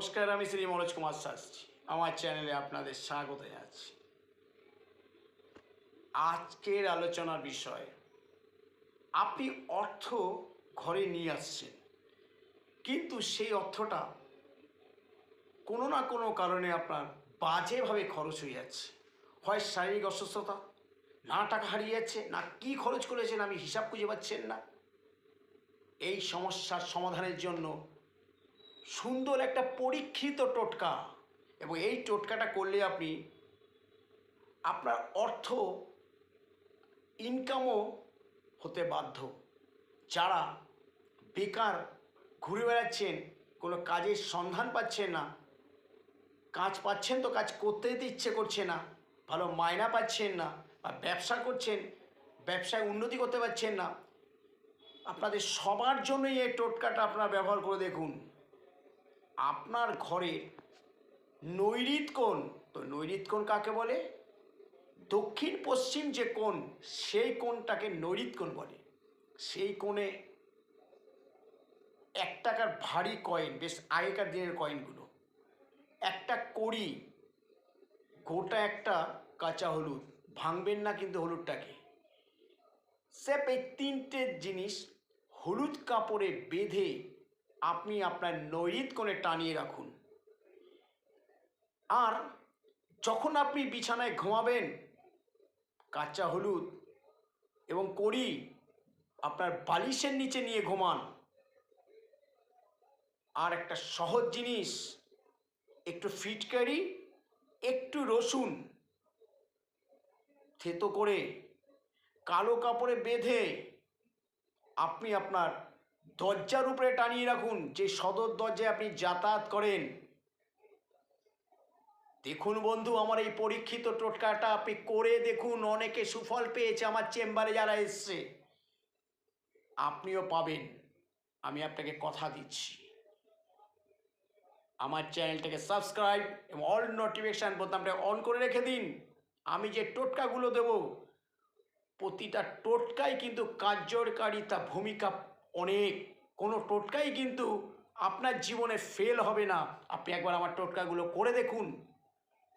নমস্কার, আমি শ্রী মনোজ কুমার শাস্ত্রী। আমার চ্যানেলে আপনাদের স্বাগত জানাচ্ছি। আজকের আলোচনার বিষয়, আপনি অর্থ ঘরে নিয়ে আসছেন, কিন্তু সেই অর্থটা কোনো না কোনো কারণে আপনার বাজেভাবে খরচ হয়ে যাচ্ছে। হয় শারীরিক অসুস্থতা, না টাকা হারিয়ে যাচ্ছে, না কি খরচ করেছেন, আমি হিসাব খুঁজে পাচ্ছেন না। এই সমস্যার সমাধানের জন্য সুন্দর একটা পরীক্ষিত টোটকা। এবং এই টোটকাটা করলে আপনি আপনার অর্থ ইনকামও হতে বাধ্য। যারা বেকার, ঘুরে বেড়াচ্ছেন, কোনো কাজের সন্ধান পাচ্ছেন না, কাজ পাচ্ছেন তো কাজ করতে দিতে ইচ্ছে করছে না, ভালো মায়না পাচ্ছেন না বা ব্যবসা করছেন, ব্যবসায় উন্নতি করতে পারছেন না, আপনাদের সবার জন্যই এই টোটকাটা আপনারা ব্যবহার করে দেখুন। আপনার ঘরের নৈরিত কোণ, তো নৈরিত কোণ কাকে বলে? দক্ষিণ পশ্চিম যে কোণ, সেই কোণটাকে নৈরিত কোণ বলে। সেই কোণে এক টাকার ভারী কয়েন, বেশ আগেকার দিনের কয়েনগুলো। একটা কড়ি, গোটা একটা কাঁচা হলুদ, ভাঙবেন না কিন্তু হলুদটাকে। স্যাপ এই তিনটে জিনিস হলুদ কাপড়ে বেঁধে আপনি আপনার নৈরিত কোণে টানিয়ে রাখুন। আর যখন আপনি বিছানায় ঘুমাবেন, কাঁচা হলুদ এবং কড়ি আপনার বালিশের নিচে নিয়ে ঘুমান। আর একটা সহজ জিনিস, একটু ফিটকারি একটু রসুন থেতো করে কালো কাপড়ে বেঁধে আপনি আপনার দরজার উপরে টানিয়ে রাখুন, যে সদর দরজায় আপনি যাতায়াত করেন। দেখুন বন্ধু, আমার এই পরীক্ষিত টোটকাটা আপনি করে দেখুন, অনেকে সুফল পেয়েছে আমার চেম্বারে যারা এসছে। আপনিও পাবেন। আমি আপনাকে কথা দিচ্ছি। আমার চ্যানেলটাকে সাবস্ক্রাইব এবং অল নোটিফিকেশান বোতামটা অন করে রেখে দিন। আমি যে টোটকাগুলো দেব, প্রতিটা টোটকাই কিন্তু কার্যকারিতা ভূমিকা অনেক কোনো টোটকাই কিন্তু আপনার জীবনে ফেল হবে না। আপনি একবার আমার টোটকাগুলো করে দেখুন।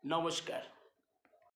নমস্কার।